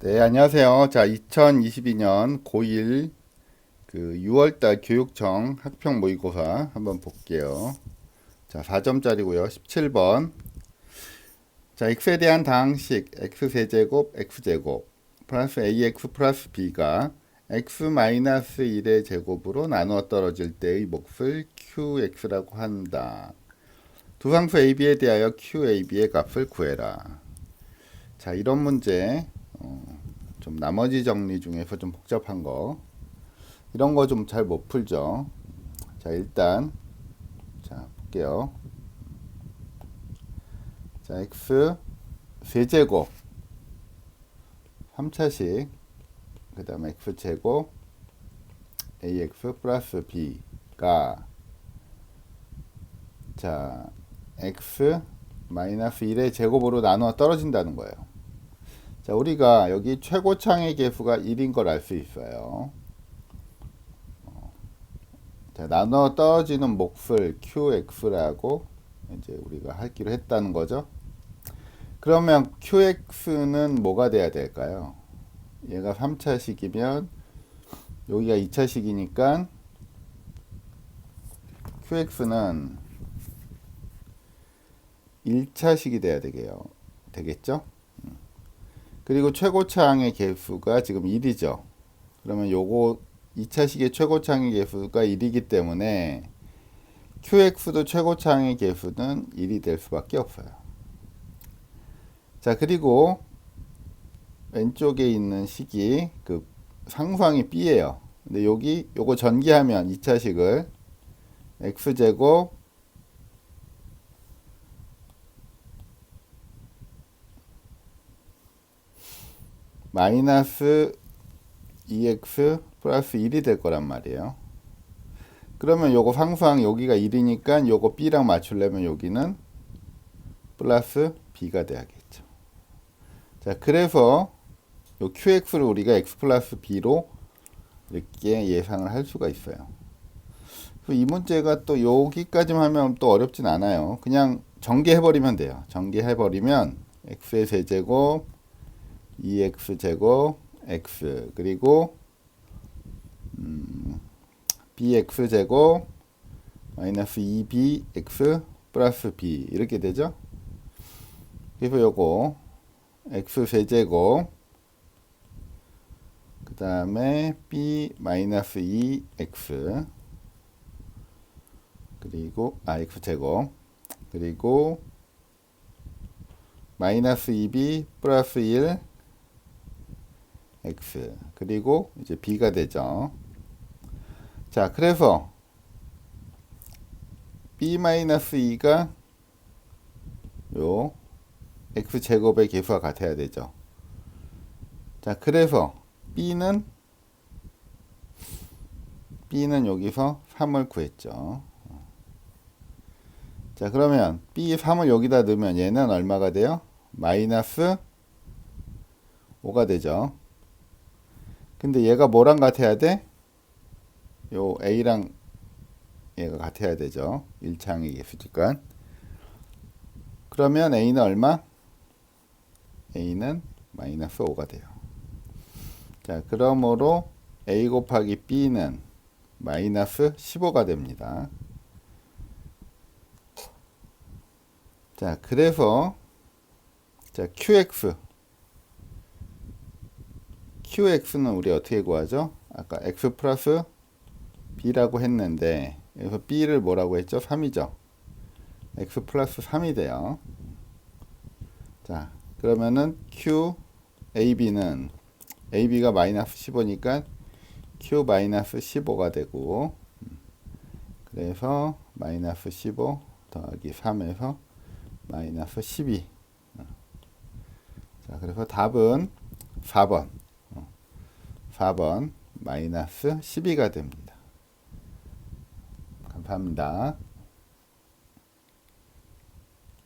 네, 안녕하세요. 자, 2022년 고1 그 6월달 교육청 학평 모의고사 한번 볼게요. 자, 4점짜리고요. 17번. 자, x에 대한 다항식 x세제곱 x제곱 플러스 ax 플러스 b가 x 마이너스 1의 제곱으로 나누어 떨어질 때의 몫을 qx라고 한다. 두 상수 ab에 대하여 qab의 값을 구해라. 자, 이런 문제 어, 좀 나머지 정리 중에서 좀 복잡한 거 이런 거 좀 잘 못 풀죠. 자 일단 자 볼게요. 자 x 세제곱 3차식 그 다음에 x 제곱 ax 플러스 b가 자 x 마이너스 1의 제곱으로 나누어 떨어진다는 거예요. 자, 우리가 여기 최고창의 개수가 1인 걸 알 수 있어요. 어, 자, 나눠 떨어지는 몫을 QX라고 이제 우리가 하기로 했다는 거죠. 그러면 QX는 뭐가 돼야 될까요? 얘가 3차식이면 여기가 2차식이니까 QX는 1차식이 돼야 되게요. 되겠죠? 그리고 최고차항의 개수가 지금 1이죠. 그러면 요거 2차식의 최고차항의 개수가 1이기 때문에 QX도 최고차항의 개수는 1이 될 수밖에 없어요. 자, 그리고 왼쪽에 있는 식이 그 상수항이 B예요. 근데 여기 요거 전개하면 2차식을 X제곱 마이너스 2x 플러스 1이 될 거란 말이에요. 그러면 요거 상수항 여기가 1이니까 요거 b랑 맞추려면 여기는 플러스 b가 돼야겠죠. 자, 그래서 요 qx를 우리가 x 플러스 b로 이렇게 예상을 할 수가 있어요. 이 문제가 또 여기까지만 하면 또 어렵진 않아요. 그냥 전개해버리면 돼요. 전개해버리면 x의 세제곱 2x 제곱 x 그리고 음, bx 제곱 마이너스 2bx 플러스 b 이렇게 되죠. 그래서 요거 x 세제곱 그 다음에 b 마이너스 2x 그리고 아 x 제곱 그리고 마이너스 2b 플러스 1 x 그리고 이제 b가 되죠. 자, 그래서 b-2가 요 x 제곱의 개수와 같아야 되죠. 자, 그래서 b는 b는 여기서 3을 구했죠. 자, 그러면 b 3을 여기다 넣으면 얘는 얼마가 돼요? 마이너스 5가 되죠. 근데 얘가 뭐랑 같아야 돼? 요 A랑 얘가 같아야 되죠. 1창의 개수니까. 그러면 A는 얼마? A는 마이너스 5가 돼요. 자, 그러므로 A 곱하기 B는 마이너스 15가 됩니다. 자, 그래서 자, QX QX는 우리 어떻게 구하죠? 아까 X 플러스 B라고 했는데 여기서 B를 뭐라고 했죠? 3이죠. X 플러스 3이 돼요. 자, 그러면은 Q AB는 AB가 마이너스 15니까 Q 마이너스 15가 되고 그래서 마이너스 15 더하기 3에서 마이너스 12 자, 그래서 답은 4번 4번 마이너스 12가 됩니다. 감사합니다.